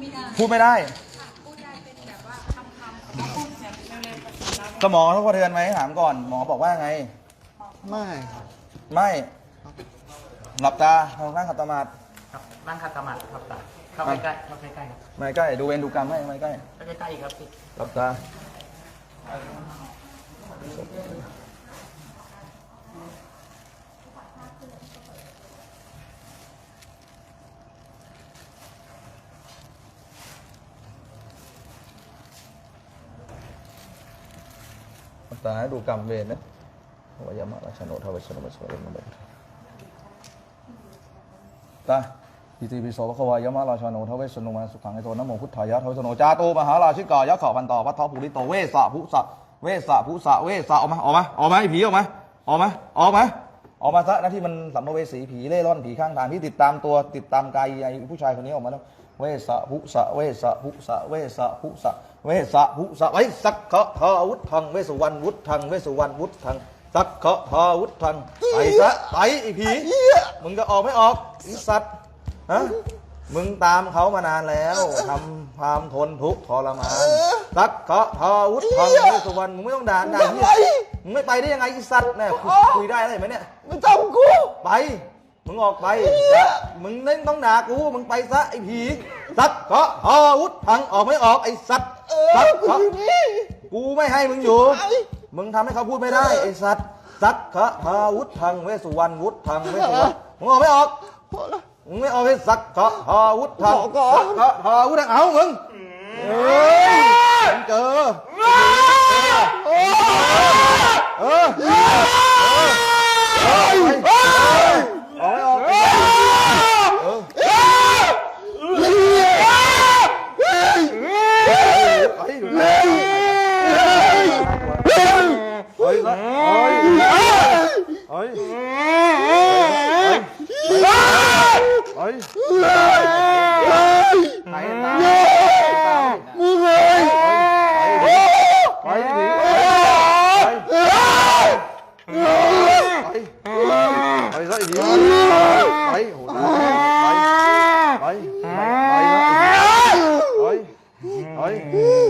ไม่ได้พูดไม่ได้พูดได้เป็นแบบว่าคำคำๆพูดแบบเร็วๆภาษาเราสมองเขากระเทือนไหมถามก่อน หมอบอกว่าไง ไม่ครับไม่หลับตาลองนั่งขัดสมาธิครับนั่งคัดสมาธิครับตาเข้าใกล้ๆเข้าใกล้ๆครับไม่ใกล้ดูเวนดูกรรมให้ไม่ใกล้ เข้าใกล้ๆอีกครับพี่ หลับตา ตาให้ดูกรรมเวรนะวายามะราชโนทวชนมสวรนมัตาอิติปิโสภควายามะราชโนทเวชโนมาสุขังไอโตนะโมพุทธายะทวชโนจาโตมหาราชิกายะขอพันต่อวัททภูริโตเวสะภุสะเวสะภุสะเวสะออกมาออกมาออกมาไอผีออกมาออกมาออกมาออกมาซะนะที่มันสัมภเวสีผีเล่ร่อนผีข้างทางที่ติดตามตัวติดตามกายไอผู้ชายคนนี้ออกมาแล้วเวสะภุสะเวสะภุสะเวสะภุสะ เวสะภุสะไว้สักขะทาวุธังเวสุวรรณวุธังเวสุวรรณวุธังสักขะทาวุธังไปซะไปไอ้ผีมึงจะออกไม่ออกไอ้สัตว์ฮะมึงตามเขามานานแล้วทำความทนทุกข์ทรมานตักเคาะทอวุฒิทองเวสุวรรณมึงไม่ต้องด่าด่าเหี้ยมึงไม่ไปได้ยังไงไอีสัตว์แม่คุยคุยได้ไหมเนี่ยไม่ทำกูไป มึงออกไปจะมึงเล่นต้องด่ากูมึงไปซะไอ้ผีตักเคาะทอวุฒิพังออกไม่ออกไอ้สัตว์เออตักกูเคาะอยู่นี่กูไม่ให้มึงอยู่ไอ้มึงทำให้เขาพูดไม่ได้ไอ้สัตว์ตักเคาะทอวุฒิพังเวสุวรรณวุฒิพังเวสุวรรณมึงออกไม่ออกพอแล้วมึงไม่เอาไปสักเกาะหอวุฒทางบอกก่อนสักเกาะหอวุฒทางเอามึงเฮ้ยมึงเจอเออ ơi mua người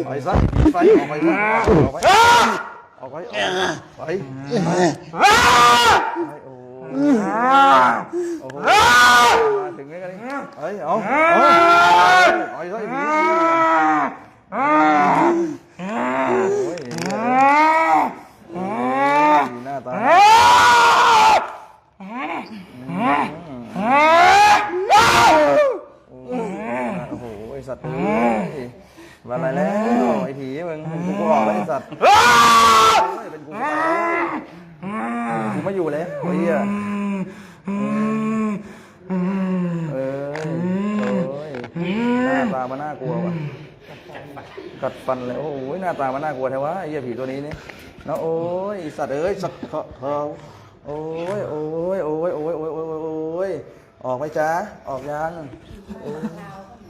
Mày ra, mày ra, mày ra, mày ra. เอาไว้เอาไว้ไว้โอ้โอ้โหถึงได้กันเลยเอ้ยเอาเอาเอาเลยมีหน้าตาโอ้โหไอสัตว์ มาอะไแล้วไอ้ผีมึงกูกอกแล้วไอ้สัตว์เป็นกูกูไม่อยู่เลยไอ้เหี้ยเออหน้าตามันน่ากลัววะกัดฟันเลยโอ้ยหน้าตามันน่ากลัวแท้วะไอ้เหี้ยผีตัวนี้นี่นะโอ้ยสัตว์เอ้ยสัตว์เขาโอ้ยโอ้ยโอ้ยโอ้ยโอ้ยโอ้ยโอ้ยออกไปจ้าออกยัง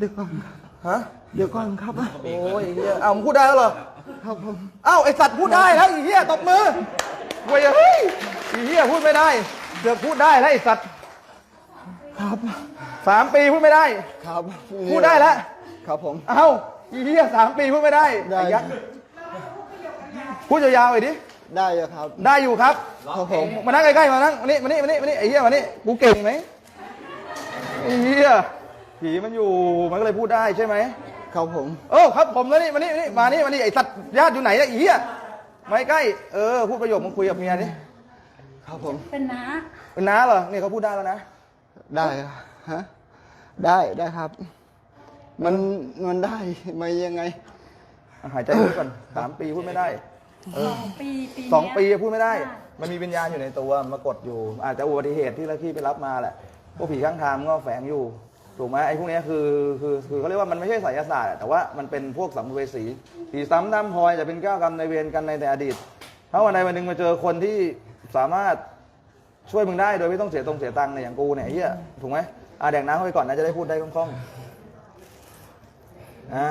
ดึกออก ฮะ เดี๋ยวก่อนครับ โอ้ยไอ้เฮียเอามึงพูดได้แล้วเหรอ ครับผม เอ้าไอสัตว์พูดได้แล้วไอ้เฮียตบมือเว้ยเฮ้ยไอ้เฮียพูดไม่ได้เสือกพูดได้แล้วไอสัตว์ครับ สามปีพูดไม่ได้ ครับพูดได้แล้ว ครับผม เอ้าไอ้เฮียสามปีพูดไม่ได้ได้อ้ยักษ์พูดยาวๆหน่อยดิได้เลยครับ ได้อยู่ครับครับผมมานั่งใกล้ๆมานั่งมานี่มานี่มานี่มานี่ไอ้เฮียมานี่กูเก่งไหมไอ้เฮีย ผีมันอยู่มันก็เลยพูดได้ใช่ไหมครับผม เออครับผมแล้วนี่มานี่มานี่มานี่มานี่ไอ้สัตว์ญาติอยู่ไหนอะไอ้เหี้ยไม่ใกล้เออพูดประโยคมึงคุยกับเมียดิครับผมเป็นน้าเป็นน้าเหรอนี่เขาพูดได้แล้วนะได้ครับฮะได้ได้ครับ มันมันได้มายังไงหายใจลึกก่อนสามปีพูดไม่ได้เอสอองปีปีสองปีเนี้ยพูดไม่ได้ มันมีวิญญาณอยู่ในตัวมากดอยู่ อาจจะอุบัติเหตุที่ละที่ไปรับมาแหละพวกผีข้างทางมันก็แฝงอยู่ ถูกไหมไอ้พวกเนี้ยคือคือคือเขาเรียกว่ามันไม่ใช่ไสยศาสตร์อะแต่ว่ามันเป็นพวกสัมภเวสีผีซ้ำดำพลอยจะเป็นก้าวกรรมในายเวรกันในแต่อดีต ถ้าวันใดวันหนึ่งมาเจอคนที่สามารถช่วยมึงได้โดยไม่ต้องเสียตรงเสียตังค์เนี่ยอย่างกูเนี่ยไอ้เฮียถูกไหมอ่าแดกน้ำเข้าไปก่อนนะจะได้พูดได้คล่องๆอ่า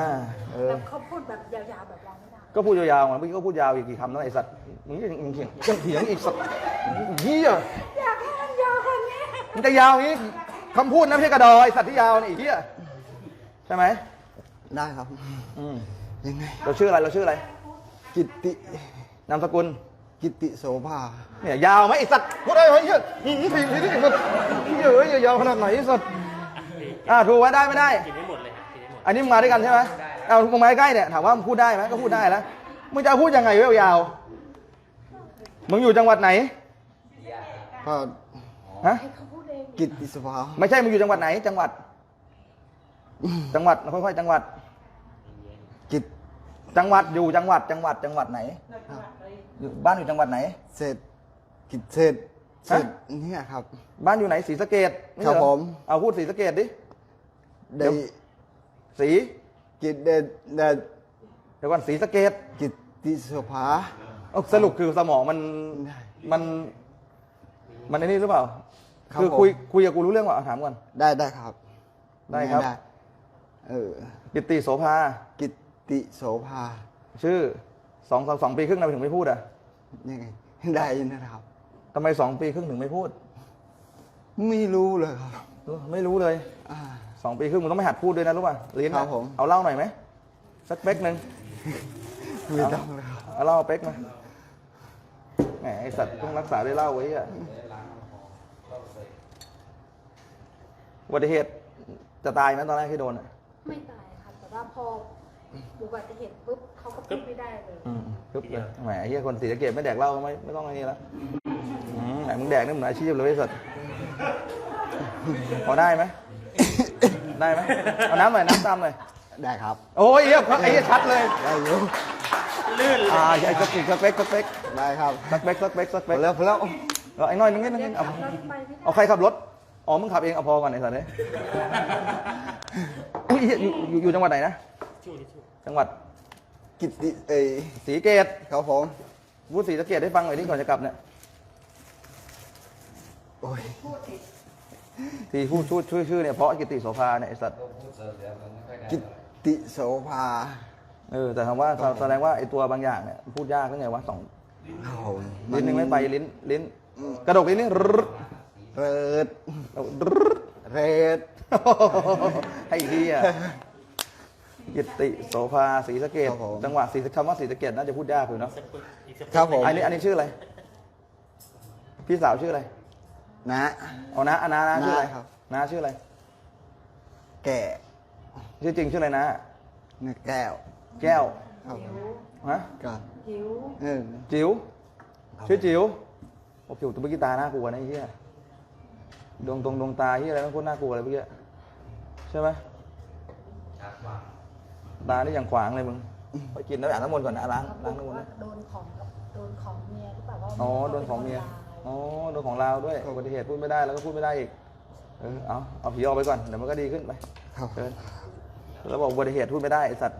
เออ แบบเขาพูดแบบยาวๆแบบเราไม่ได้ ก็พูดยาวๆมาเมื่อกี้ก็พูดยาวอีกกี่คำแล้วไอ้สัตว์มึงยังยังเถียงยังเถียงอีกสัตว์เฮียอยากให้มันยาวกว่านี้ มันจะยาวอย่างนี้ คำพูดนะไม่ใช่กระดอยไอ้สัตว์ที่ยาวนี่ไอ้เฮียใช่ไหมได้ครับ อืมยังไง เราชื่ออะไรเราชื่ออะไร กิตติ นามสกุล กิตติโสภา เนี่ยยาวไหมไอ้สัตว์พูดได้ไหมเหี้ยนี่นี่ทีนี่ไอ้สัตว์เยอะยาวขนาดไหนไอ้สัตว์อ่าถูกไว้ได้ไม่ได้ กินไม่หมดเลยครับกินไม่หมด อันนี้มึงมาด้วยกันใช่ไหมเอามึงมาใกล้ๆเนี่ยถามว่ามึงพูดได้ไหมก็พูดได้แล้วมึงจะพูดยังไงเว้ยยาวๆมึงอยู่จังหวัดไหน ก็ฮะ กิตติโสภาไม่ใช่มึงอยู่จังหวัดไหน จังหวัด จังหวัดค่อยๆจังหวัด กิตจังหวัดอยู่จังหวัด จังหวัดจังหวัดไหนอยู่บ้านอยู่จังหวัดไหน เศษกิตเศษเศษฮะเนี่ยครับ บ้านอยู่ไหนศรีสะเกดครับผมเอาพูดศรีสะเกดดิเดี๋ได้ยวศรีกิตเดดเดดเดี๋ยวก่อนศรีสะเกดกิตติโสภาเอาสรุปคือสมองมันได้มันมันไอ้นี่หรือเปล่า ครับคือผม คุยคุยกับกูรู้เรื่องเปล่าถามก่อน ได้ได้ครับได้ครับ เออ กิตติโสภา กิตติโสภาชื่อสองสองสองปีครึ่งทำไมถึงไม่พูดอะยังไงได้นะครับ ทำไมสองปีครึ่งถึงไม่พูด ไม่รู้เลยครับไม่รู้เลยอ่า สองปีครึ่งมึงต้องไม่หัดพูดด้วยนะรู้ป่ะลิ้นครันะบผม เอาเหล้าหน่อยไหมสักเป๊กหนึ่งไม่ต้องเลยครับเอาเหล้าเป๊กมาแหมไอสัตว์ต้องรักษาด้วยเหล้าไว้อะ อุบัติเหตุจะตายไหมตอนแรกที่โดนอะไม่ตายค่ะ แต่ว่าพออุบัติเหตุปุ๊บเขาก็พูดไม่ได้เลยอืมปึ๊บเลยแหมไอ้เฮียคนสีสะเกดไม่แดกเหล้าไม่ไม่ต้องไอ้นี่ละอืมไหนมึงแดกนี่เหมือนอาชีพเลยไอ้สัตว์พอได้ไหม ได้ไหมเอาน้ำหน่อยน้ำตามหน่อยได้ครับโอ้ยเหี้ยไอ้เหี้ยชัดเลยได้อยู่ลื่นเลยอ่าไอ้สักอีกสักเป๊กสักเป๊กได้ครับสักเป๊กสักเป๊กสักพเป๊อกแล้วพอแล้วเอาไอ้น้อยนึงนิดนึงเอารถไปไม่ได้เอาใครขับรถ อ๋อ มึงขับเองเอาพอก่อนไอ้สัตว์เนี่ยอุ้ยเหี้ยอยู่อยู่อยู่จังหวัดไหนนะชูดิชูจังหวัดกิตติเอยศรีเกตครับผมพูดศรีสะเกดให้ฟังหน่อยนี่ก่อนจะกลับเนี่ยโอ้ยที่พูดชื่อชื่อชื่อเนี่ยเพราะกิตติโสภาเนี่ยไอ้สัตว์ กิตติโสภาเออแต่คำว่าแสดงว่าไอ้ตัวบางอย่างเนี่ยพูดยากก็ไงวะสองครับผม ลิ้นหนึ่งไม่ไปลิ้นลิ้น กระดกลิ้นนี่รึด เริดรึดเรดไอ้เหี้ยกิตติโสภาศรีสะเกดจังหวัดศรีสะคำว่าศรีสะเกดน่าจะพูดยากอยู่เนาะสักปึ๊บอีกสักครับผมอันนี้อันนี้ชื่ออะไร พี่สาวชื่ออะไรนะ เอานะอานานาชื่ออะไรน้าครับนาชื่ออะไร แก่ชื่อจริงชื่ออะไรนะเนื้อแก้วแก้วครับฮะก็หิว เออ จิ๋วชื่อจิ๋วโอ้จิ๋วตัวเมื่อกี้ตาน่ากลัวนะไอ้เหี้ย ดวงตรงดวงตาเหี้ยอะไรมันโคตรน่ากลัวเลยเมื่อกี้ใช่ไหมตานี่อย่างขวางเลยมึงไปกินน้ำอาบน้ำมนต์ก่อนนะล้างเขาล้างบอน้ำกมนต์ว่านะโดนของกับโดนของเมียหรือเปล่าว่าอ๋อโดนของเมียอ๋อโดนของเราด้วยอุบัติเหตุพูดไม่ได้แล้วก็พูดไม่ได้อีกเออเอาเอาผีออกไปก่อนเดี๋ยวมันก็ดีขึ้นไปครับเชิญแล้วบอกอุบัติเหตุพูดไม่ได้ไอ้สัตว์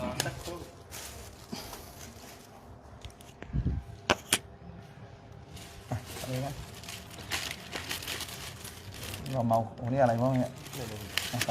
รอสักครู่ อันนี้นะเราเมาโอ้นี่อะไรบ้างเนี่ยเอาไป